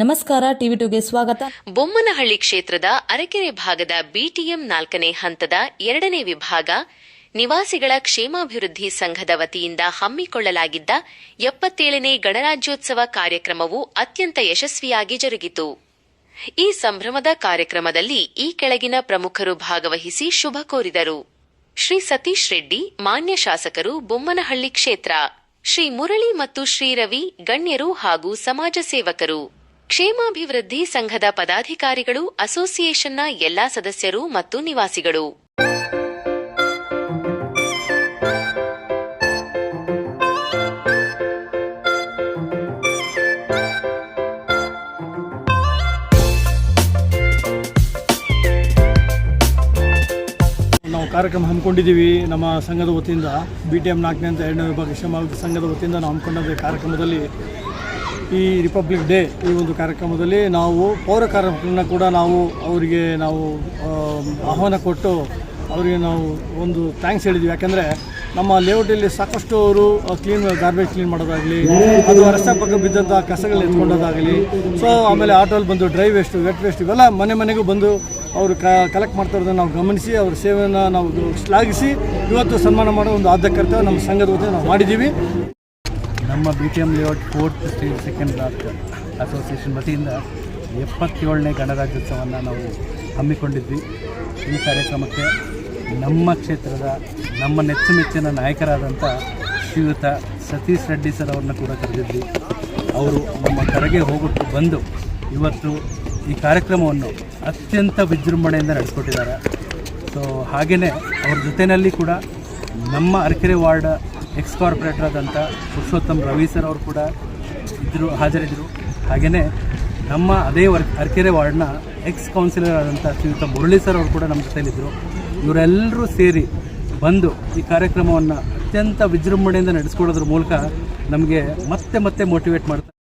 ನಮಸ್ಕಾರ, ಟಿವಿ ಟುಗೆ ಸ್ವಾಗತ. ಬೊಮ್ಮನಹಳ್ಳಿ ಕ್ಷೇತ್ರದ ಅರಕೆರೆ ಭಾಗದ ಬಿಟಿಎಂ ನಾಲ್ಕನೇ ಹಂತದ ಎರಡನೇ ವಿಭಾಗ, ನಿವಾಸಿಗಳ ಕ್ಷೇಮಾಭಿವೃದ್ಧಿ ಸಂಘದ ವತಿಯಿಂದ ಹಮ್ಮಿಕೊಳ್ಳಲಾಗಿದ್ದ ಎಪ್ಪತ್ತೇಳನೇ ಗಣರಾಜ್ಯೋತ್ಸವ ಕಾರ್ಯಕ್ರಮವು ಅತ್ಯಂತ ಯಶಸ್ವಿಯಾಗಿ ಜರುಗಿತು. ಈ ಸಂಭ್ರಮದ ಕಾರ್ಯಕ್ರಮದಲ್ಲಿ ಈ ಕೆಳಗಿನ ಪ್ರಮುಖರು ಭಾಗವಹಿಸಿ ಶುಭ ಕೋರಿದರು. ಶ್ರೀ ಸತೀಶ್ ರೆಡ್ಡಿ, ಮಾನ್ಯ ಶಾಸಕರು ಬೊಮ್ಮನಹಳ್ಳಿ ಕ್ಷೇತ್ರ, ಶ್ರೀ ಮುರಳಿ ಮತ್ತು ಶ್ರೀ ರವಿ ಗಣ್ಯರು ಹಾಗೂ ಸಮಾಜ ಸೇವಕರು. ಕ್ಷೇಮಾಭಿವೃದ್ಧಿ ಸಂಘದ ಪದಾಧಿಕಾರಿಗಳು, ಅಸೋಸಿಯೇಷನ್ನ ಎಲ್ಲಾ ಸದಸ್ಯರು ಮತ್ತು ನಿವಾಸಿಗಳು. ನಾವು ಕಾರ್ಯಕ್ರಮ ಹಮ್ಮಿಕೊಂಡಿದ್ದೀವಿ ನಮ್ಮ ಸಂಘದ ವತಿಯಿಂದ ಬಿ ಟಿ ಎಂ ನಾಲ್ಕನೇ ಅಂತ ಎರಡನೇ ವಿಭಾಗ ಶ್ರಮ ಸಂಘದ ವತಿಯಿಂದ ನಾವು ಹಮ್ಮಿಕೊಂಡಂಥ ಕಾರ್ಯಕ್ರಮದಲ್ಲಿ ಈ ರಿಪಬ್ಲಿಕ್ ಡೇ ಈ ಒಂದು ಕಾರ್ಯಕ್ರಮದಲ್ಲಿ ನಾವು ಪೌರ ಕಾರ್ಯಕ್ರಮನ ಕೂಡ ನಾವು ಅವರಿಗೆ ನಾವು ಆಹ್ವಾನ ಕೊಟ್ಟು ಅವರಿಗೆ ನಾವು ಒಂದು ಥ್ಯಾಂಕ್ಸ್ ಹೇಳಿದ್ವಿ. ಯಾಕೆಂದರೆ ನಮ್ಮ ಲೇಔಟಲ್ಲಿ ಸಾಕಷ್ಟು ಅವರು ಕ್ಲೀನ್ ಗಾರ್ಬೇಜ್ ಕ್ಲೀನ್ ಮಾಡೋದಾಗಲಿ ಅಥವಾ ರಸ್ತೆ ಪಕ್ಕ ಬಿದ್ದಂಥ ಕಸಗಳು ಎತ್ಕೊಂಡೋದಾಗಲಿ ಸೊ ಆಮೇಲೆ ಆಟೋಲ್ಲಿ ಬಂದು ಡ್ರೈ ವೇಸ್ಟು ವೆಟ್ ವೇಸ್ಟ್ ಇವೆಲ್ಲ ಮನೆ ಮನೆಗೂ ಬಂದು ಅವರು ಕಲೆಕ್ಟ್ ಮಾಡ್ತಾ ಇರೋದನ್ನು ನಾವು ಗಮನಿಸಿ, ಅವ್ರ ಸೇವೆಯನ್ನು ನಾವು ಶ್ಲಾಘಿಸಿ, ಇವತ್ತು ಸನ್ಮಾನ ಮಾಡೋ ಒಂದು ಆದ್ಯ ಕರ್ತವ್ಯ ನಮ್ಮ ಸಂಘದ ವತಿಯಿಂದ ನಾವು ಮಾಡಿದ್ದೀವಿ. ನಮ್ಮ B T M layout fourth state second block association ವತಿಯಿಂದ ಎಪ್ಪತ್ತೇಳನೇ ಗಣರಾಜ್ಯೋತ್ಸವವನ್ನು ನಾವು ಹಮ್ಮಿಕೊಂಡಿದ್ವಿ. ಈ ಕಾರ್ಯಕ್ರಮಕ್ಕೆ ನಮ್ಮ ಕ್ಷೇತ್ರದ, ನಮ್ಮ ನೆಚ್ಚುಮೆಚ್ಚಿನ ನಾಯಕರಾದಂಥ ಶ್ರೀಯುತ ಸತೀಶ್ ರೆಡ್ಡಿ ಸರ್ ಅವ್ರನ್ನ ಕೂಡ ಕರೆದಿದ್ವಿ. ಅವರು ನಮ್ಮ ಕರೆಗೆ ಹೋಗ್ಬಿಟ್ಟು ಬಂದು ಇವತ್ತು ಈ ಕಾರ್ಯಕ್ರಮವನ್ನು ಅತ್ಯಂತ ವಿಜೃಂಭಣೆಯಿಂದ ನಡೆಸ್ಕೊಟ್ಟಿದ್ದಾರೆ. ಸೊ ಹಾಗೆಯೇ ಅವ್ರ ಜೊತೆಯಲ್ಲಿ ಕೂಡ ನಮ್ಮ ಅರಕೆರೆ ವಾರ್ಡ್ ಎಕ್ಸ್ ಕಾರ್ಪೊರೇಟರ್ ಆದಂಥ ಪುರುಷೋತ್ತಮ್ ರವಿ ಸರ್ ಅವರು ಕೂಡ ಇದ್ದರು ಹಾಜರಿದ್ದರು. ಹಾಗೆಯೇ ನಮ್ಮ ಅದೇ ವರ್, ಅರ್ಕೆರೆ ವಾರ್ಡ್ನ ಎಕ್ಸ್ ಕೌನ್ಸಿಲರ್ ಆದಂಥ ಶ್ರೀಯುತ ಮುರಳಿ ಸರ್ ಅವರು ಕೂಡ ನಮ್ಮ ಜೊತೆಯಲ್ಲಿದ್ದರು ಇವರೆಲ್ಲರೂ ಸೇರಿ ಬಂದು ಈ ಕಾರ್ಯಕ್ರಮವನ್ನು ಅತ್ಯಂತ ವಿಜೃಂಭಣೆಯಿಂದ ನಡೆಸ್ಕೊಡೋದ್ರ ಮೂಲಕ ನಮಗೆ ಮತ್ತೆ ಮತ್ತೆ ಮೋಟಿವೇಟ್ ಮಾಡ್ತಾರೆ